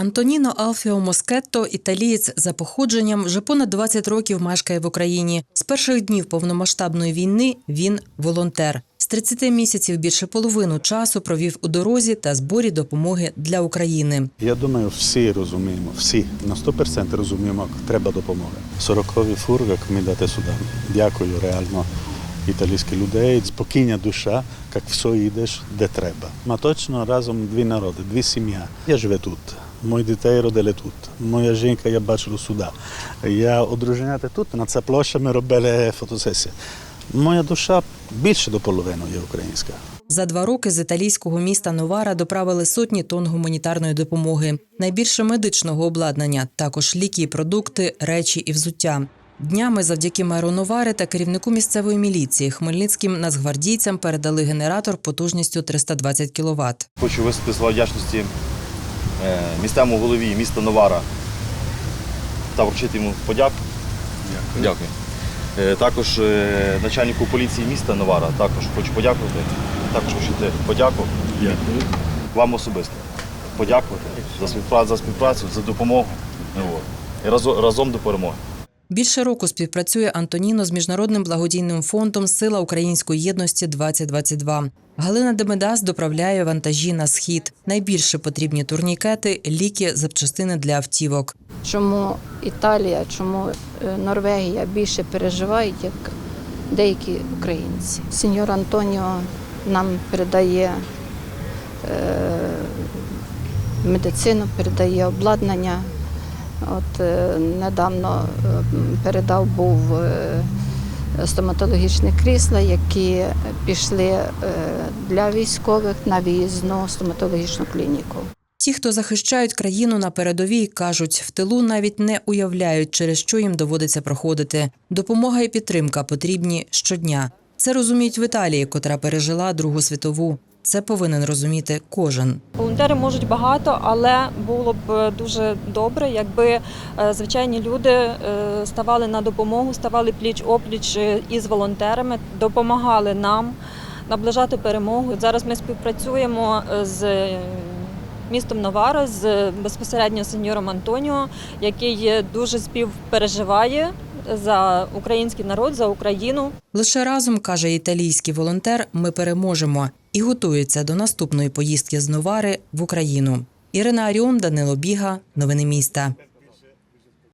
Антоніно Алфіо Москетто, італієць за походженням, вже понад 20 років мешкає в Україні. З перших днів повномасштабної війни він волонтер. З 30 місяців більше половину часу провів у дорозі та зборі допомоги для України. Я думаю, всі розуміємо, всі на 100% розуміємо, як треба допомоги. 40-й фур, як ми дати сюди. Дякую реально італійські людей. Спокійна душа, як все йдеш, де треба. Ми точно разом дві народи, дві сім'я. Я живу тут. Мої дітей родили тут. Моя жінка я бачила сюди. Я одруженяти тут, на ця площа ми робили фотосесію. Моя душа більше до половини є українська. За два роки з італійського міста Новара доправили сотні тонн гуманітарної допомоги, найбільше медичного обладнання, також ліки і продукти, речі і взуття. Днями завдяки меру Новари та керівнику місцевої міліції хмельницьким нацгвардійцям передали генератор потужністю 320 кВт. Хочу висказати слова вдячності е, місцевому голові міста Новара та вручити йому подяку. Дякую. Дякую. Також е, начальнику поліції міста Новара також хочу подякувати. Також вручити подяку вам особисто. Подякувати за співпрацю, за співпрацю, за допомогу. І разом до перемоги. Більше року співпрацює Антоніно з міжнародним благодійним фондом Сила української єдності 2022 Галина Демедас доправляє вантажі на схід. Найбільше потрібні турнікети, ліки, запчастини для автівок. Чому Італія, чому е, Норвегія більше переживають, як деякі українці. Сеньор Антоніо нам передає е, медицину, передає обладнання. От е, недавно е, передав був е, стоматологічні крісла, які пішли для військових на виїзну стоматологічну клініку. Ті, хто захищають країну на передовій, кажуть, в тилу навіть не уявляють, через що їм доводиться проходити. Допомога і підтримка потрібні щодня. Це розуміють в Італії, котра пережила Другу світову. Це повинен розуміти кожен. Волонтери можуть багато, але було б дуже добре, якби е, звичайні люди е, ставали на допомогу, ставали пліч опліч е, із волонтерами, допомагали нам наближати перемогу. Зараз ми співпрацюємо е, з е, містом Новара, з безпосередньо сеньором Антоніо, який е, дуже співпереживає за український народ, за Україну. Лише разом каже італійський волонтер: ми переможемо і готується до наступної поїздки з Новари в Україну. Ірина Аріон, Данило Біга, новини міста.